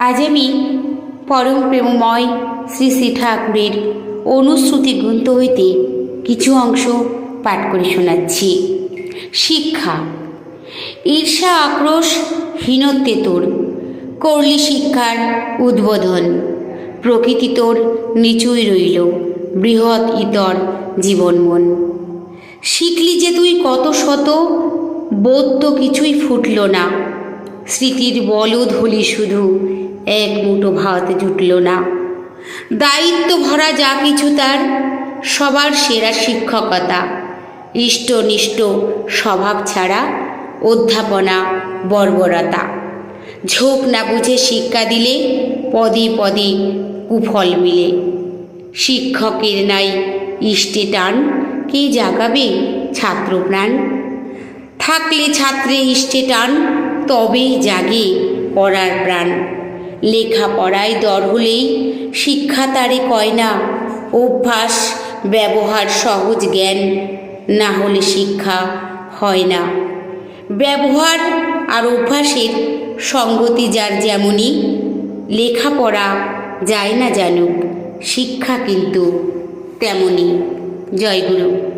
আজ আমি পরম প্রেমময় শ্রী শ্রী ঠাকুরের অনুশ্রুতি গ্রন্থ হইতে কিছু অংশ পাঠ করে শোনাচ্ছি। শিক্ষা। ঈর্ষা, আক্রোশ, হীনত্বে তোর। করলি শিক্ষার উদ্বোধন। প্রকৃতি তোর নিচুই রইল। বৃহৎ ইতর জীবন মন। শিখলি যে তুই কত শত, বোধ তো কিছুই ফুটল না। স্মৃতির বলদ হলি শুধু এক মুঠো ভাত জুটল না। দায়িত্ব ভরা যা কিছু তার, সবার সেরা শিক্ষকতা। ইষ্টনিষ্ট স্বভাব ছাড়া অধ্যাপনা বর্বরতা। ঝোঁক না বুঝে শিক্ষা দিলে পদে পদে কুফল মিলে। শিক্ষকের নাই ইষ্টে টান, কে জাগাবে ছাত্রপ্রাণ? থাকলে ছাত্রে ইষ্টে টান, তবেই জাগে পড়ার প্রাণ। লেখাপড়ায় দর হলেই শিক্ষা তারে কয় না, অভ্যাস, ব্যবহার সহজ জ্ঞান, না হলে শিক্ষা হয় না। ব্যবহার আর অভ্যাসের সঙ্গতি যার যেমনই, লেখাপড়া যায় না জানুক, শিক্ষা কিন্তু তেমনই। জয়গুরু